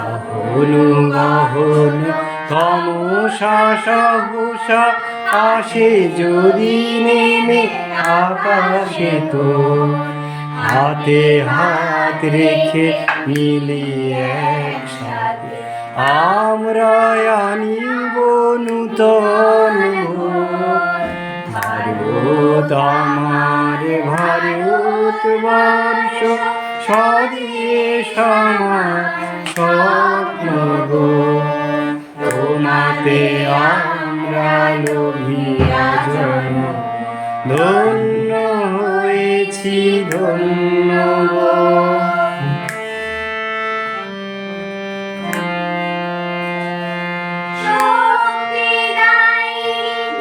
সহন গহন তমসা সহসা আসে যদি নেমে আকাশে তো। হাতে হাত রেখে মিলিয়ে একসাথে আমরা আনিব নূতন ভারত, আমার ভারত বর্ষ, স্বদেশ আমার স্বপ্ন গো তোমাতে আমরা লোভিয়া জন্ম ধন্য হয়েছি ধন্য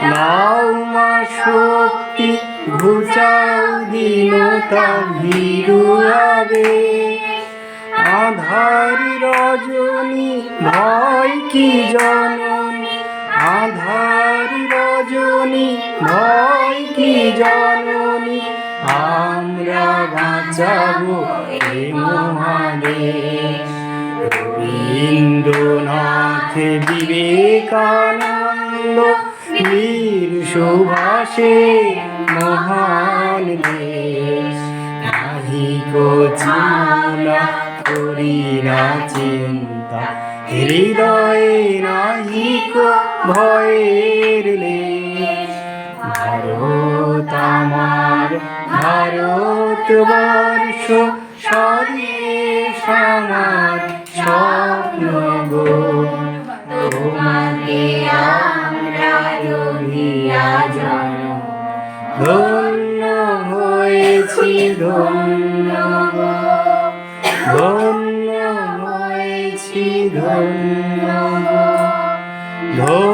নাও মা শক্তি ঘুচাও দীনতা ভীরু আবে আধার রজনী, ভয় কি জননী? আধার রজনী, ভয় কি জননী? আমরা বাঁচাবো এ মহাদেশ। রবীন্দ্রনাথ বিবেকানন্দ, বীর সুভাষে মহান চিন্তা, হৃদয়ে গো ভয়ের লেশ। ভারত আমার, ভারত বর্ষ স্বদেশ আমার স্বপ্ন গো। তোমাকে আমরা রহিয়া জানো। ধন্য হয়েছি ধন্য ধন্য